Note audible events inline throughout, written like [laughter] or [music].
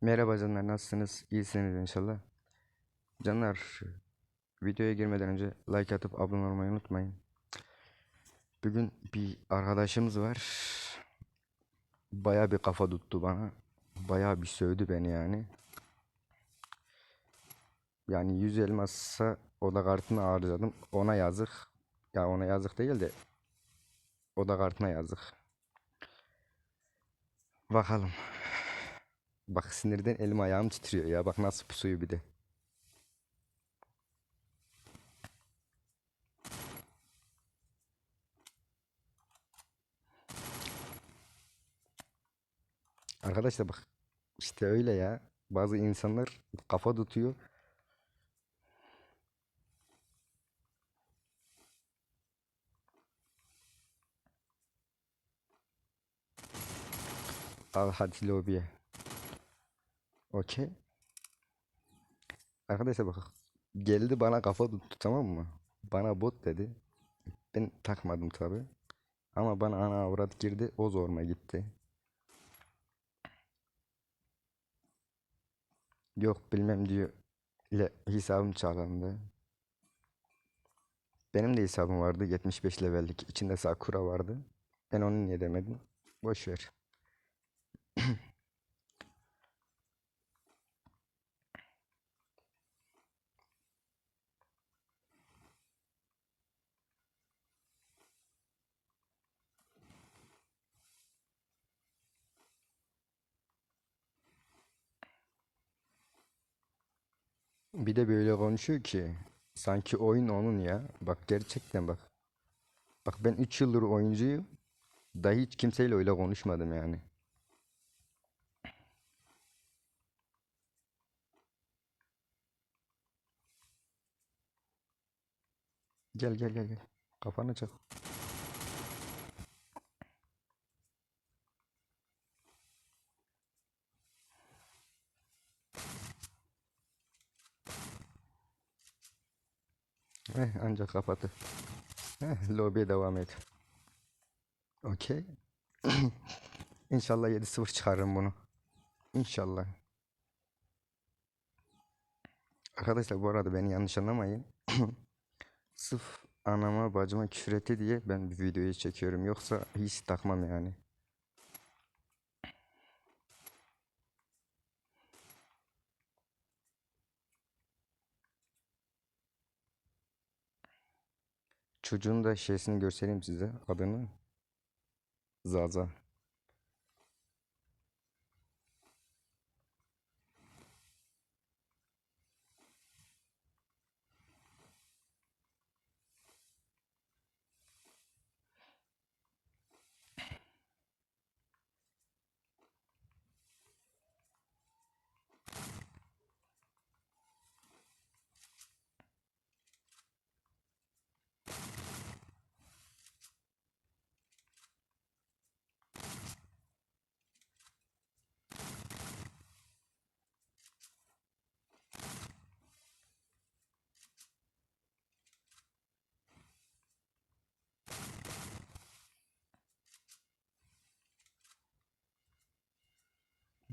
Merhaba canlar nasılsınız? İyisiniz inşallah. Canlar videoya girmeden önce like atıp abone olmayı unutmayın. Bugün bir arkadaşımız var. Baya bir kafa tuttu bana. Baya bir sövdü beni yani. Yani 100 elmassa oda kartını harcadım. Ona yazık. Ya ona yazık değil de oda kartına yazık. Bakalım. Bak sinirden elim ayağım titriyor ya. Bak nasıl pusuyor bir de. Arkadaşlar bak işte öyle ya. Bazı insanlar kafa tutuyor. Al hadi lobiye. Okey. Arkadaşlar bak geldi bana kafa tuttu tamam mı? Bana bot dedi. Ben takmadım tabi. Ama bana ana avrat girdi o zoruma gitti. Yok bilmem diyor. Le, hesabım çalındı. Benim de hesabım vardı 75 levellik. İçinde Sakura vardı. Ben onu niye demedim? Boş ver. [clears throat] Bir de böyle konuşuyor ki sanki oyun onun ya. Bak gerçekten bak. Bak ben 3 yıldır oyuncuyum. Dahi hiç kimseyle öyle konuşmadım yani. Gel gel gel gel. Kafanı çak. Eh, ancak kapatı. Eh, lobiye devam et. Okey. [clears throat] İnşallah 7-0 çıkarırım bunu. İnşallah. Arkadaşlar bu arada beni yanlış anlamayın. [clears throat] Sırf anama bacıma küfür etti diye ben bir videoyu çekiyorum. Yoksa hiç takmam yani. Çocuğun da şeysini göstereyim size. Adını. Zaza.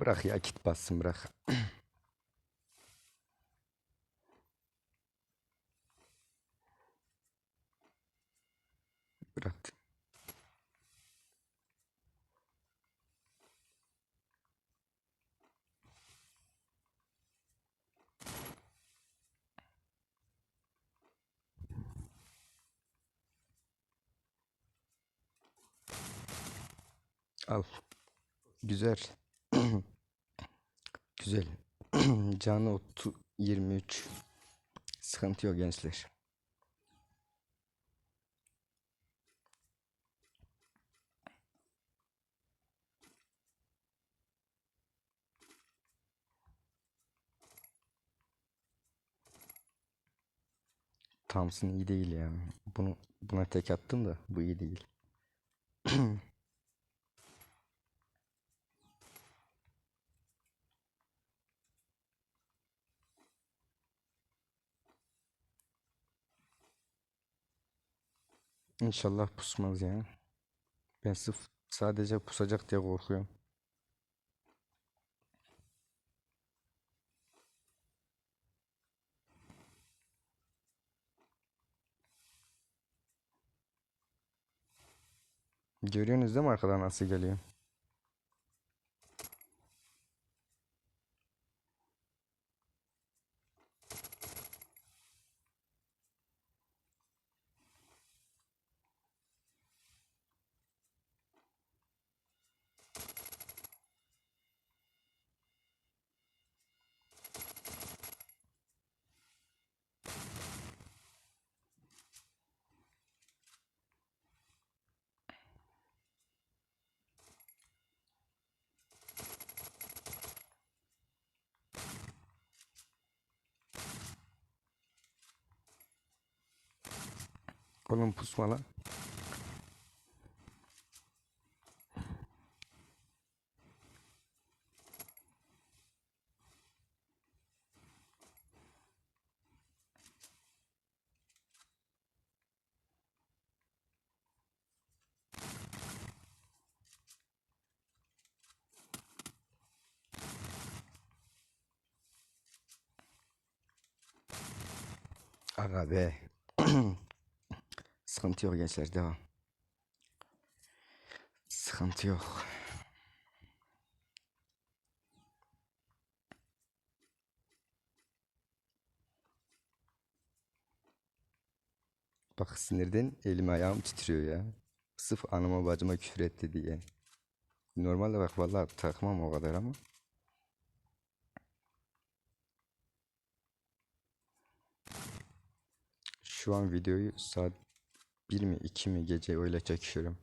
Bırak ya kit bassın bırak. [clears throat] Bırak. Al. Güzel. [clears throat] Güzel. [clears throat] Canı 30 23. Sıkıntı yok gençler. Thompson iyi değil ya. Bunu buna tek attım da bu iyi değil. [clears throat] İnşallah pusmaz ya. Ben sırf sadece pusacak diye korkuyorum. Görüyorsunuz değil mi arkadan nasıl geliyor? Oğlum pusma lan. Aga be. Sıkıntı yok gençler devam. Sıkıntı yok. Bak sinirden elim ayağım titriyor ya. Sırf anama bacıma küfür etti diye. Normalde bak vallahi takmam o kadar ama. Şu an videoyu saat 1 mi 2 mi gece öyle çekiyorum.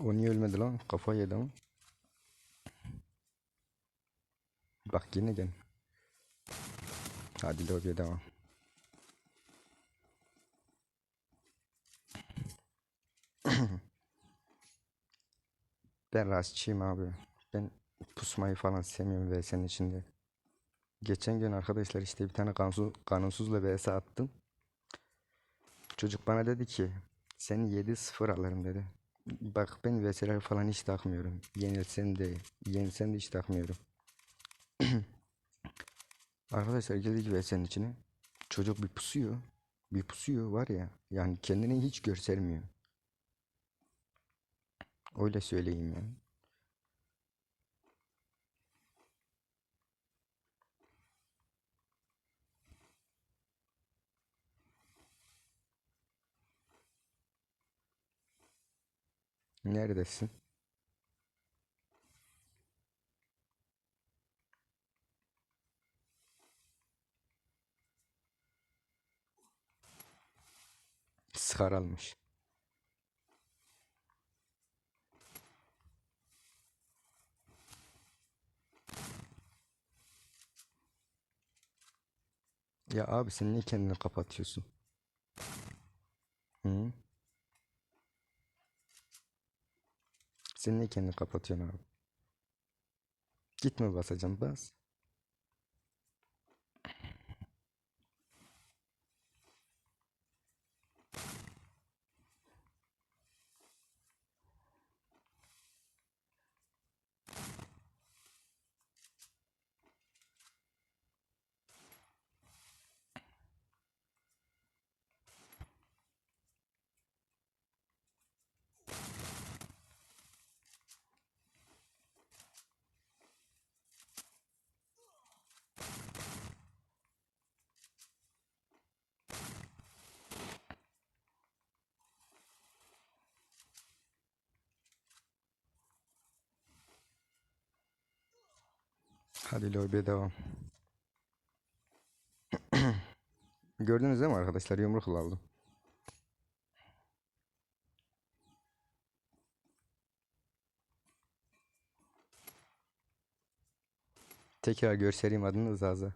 O niye ölmedi lan? Kafa yedi ama. Bak yine gel. Hadi lobiye devam. [clears throat] Ben rastçıyım abi. Ben pusmayı falan sevmiyorum ve senin içinde. Geçen gün arkadaşlar işte bir tane kanunsuz, kanunsuzla vs attım. Çocuk bana dedi ki seni 7-0 alırım dedi. Bak ben vs'ler falan hiç takmıyorum. Yenilsen de yenilsen de hiç takmıyorum. [clears throat] Arkadaşlar girdik vs'nin içine. Çocuk bir pusuyor. Bir pusuyor var ya. Yani kendini hiç göstermiyor. Öyle söyleyeyim yani. Neredesin? Sıkar almış. Ya abi sen niye kendini kapatıyorsun? Hı? Sen niye kendini kapatıyorsun abi? Gitme basacağım bas. Hadi lobby'e devam. [clears throat] Gördünüz değil mi arkadaşlar? Yumruk aldım. Tekrar göstereyim adını Zaza.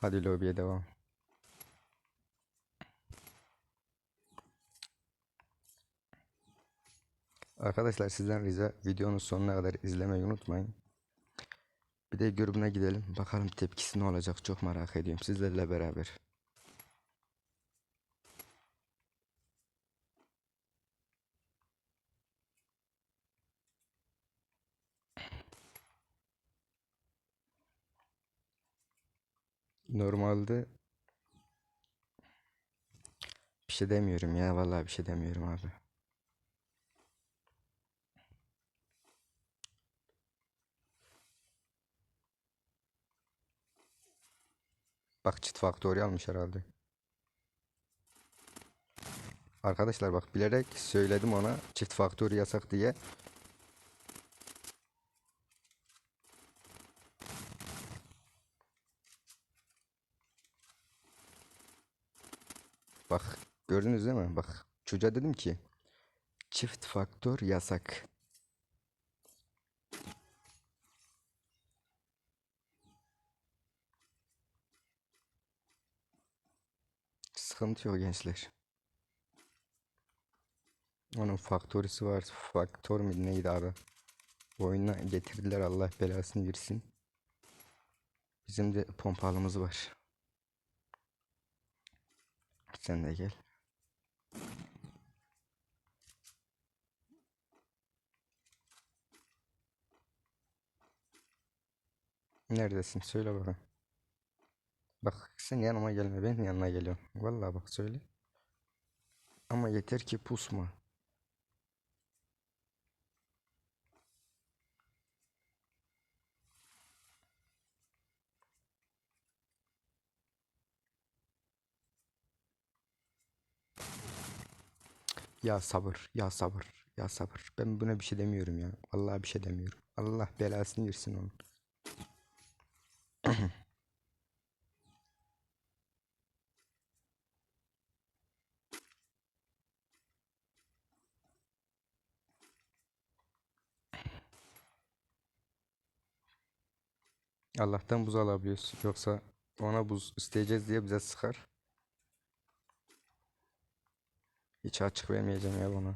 Hadi lobiye devam. Arkadaşlar sizden rica videonun sonuna kadar izlemeyi unutmayın. Bir de grubuna gidelim. Bakalım tepkisi ne olacak çok merak ediyorum sizlerle beraber. Normalde bir şey demiyorum ya vallahi bir şey demiyorum abi. Bak çift faktörü almış herhalde. Arkadaşlar bak bilerek söyledim ona çift faktörü yasak diye. Bak gördünüz değil mi? Bak çocuğa dedim ki çift faktör yasak. Sıkıntı yok gençler. Onun faktörüsü var. Faktör mü neydi abi? Oyuna getirdiler Allah belasını versin. Bizim de pompalımız var. Sen de gel. Neredesin? Söyle bakalım. Bak sen yanıma gelme ben yanına geliyorum. Vallahi bak söyle. Ama yeter ki pusma. Ya sabır, ya sabır, ya sabır. Ben buna bir şey demiyorum ya. Vallahi bir şey demiyorum. Allah belasını versin onun. [clears throat] Allah'tan buz alabiliyoruz. Yoksa ona buz isteyeceğiz diye bize sıkar. Hiç açık vermeyeceğim ya buna.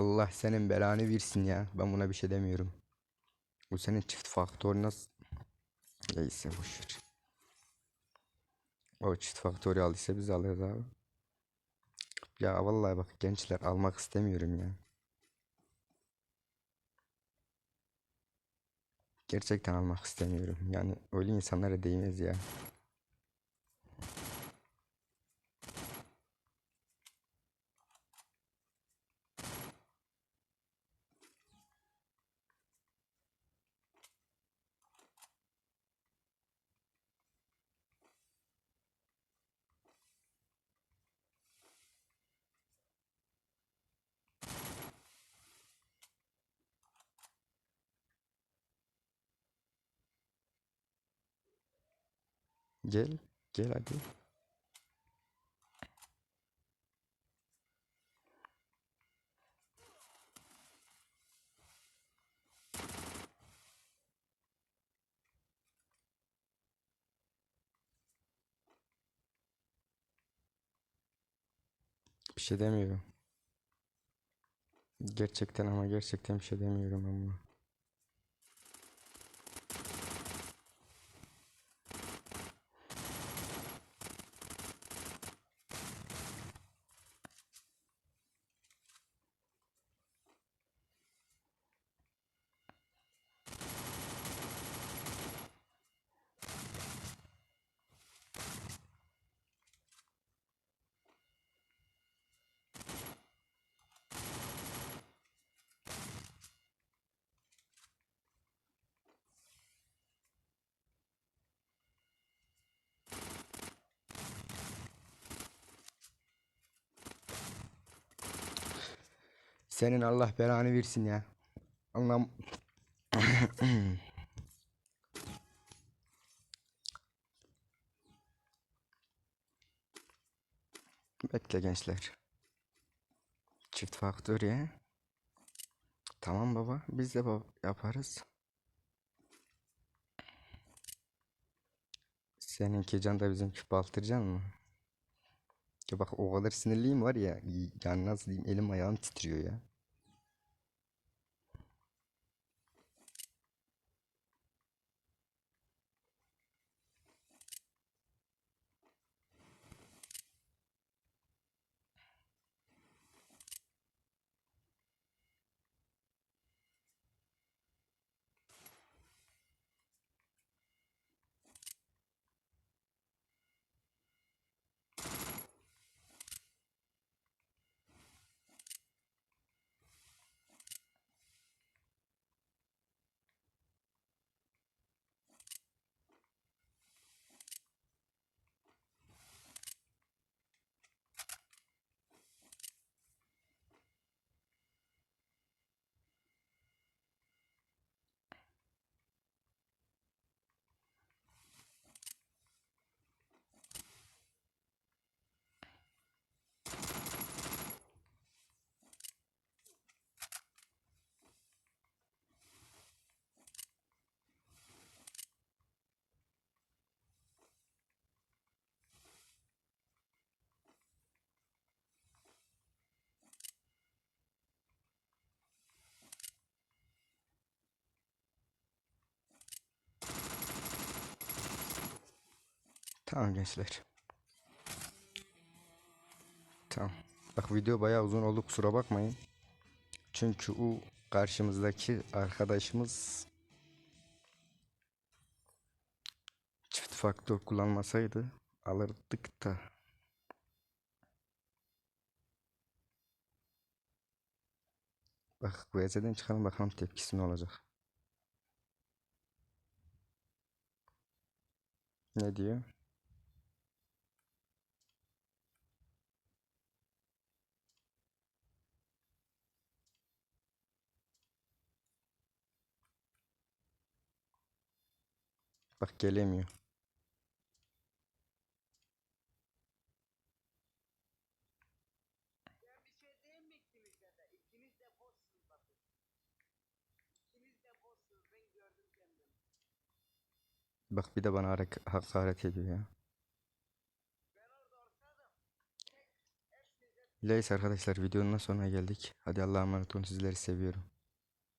Allah senin belanı versin ya. Ben buna bir şey demiyorum. Bu senin çift faktör nasıl? Neyse boşver. O çift faktörü aldıysa biz alırız abi. Ya vallahi bak gençler almak istemiyorum ya. Gerçekten almak istemiyorum. Yani öyle insanlara değmez ya. Gel, gel hadi. Bir şey demiyorum. Gerçekten ama gerçekten bir şey demiyorum ama. Senin Allah belanı versin ya. Allah'ım. [coughs] Bekle gençler. Çift faktör ya. Tamam baba, biz de baba yaparız. Seninki can da bizimki baltırcan mı? Ya bak o kadar sinirliyim var ya. Yani nasıl diyeyim elim ayağım titriyor ya. Tamam gençler. Tamam. Bak video bayağı uzun oldu kusura bakmayın. Çünkü o karşımızdaki arkadaşımız çift faktör kullanmasaydı alırdık da. Bak VS'den çıkalım bakalım tepkisi ne olacak. Ne diyor? Bak gelemiyor. Bak bir de bana hakaret ediyor ya. Neyse arkadaşlar videonun sonuna geldik. Hadi Allah'a emanet olun sizleri seviyorum.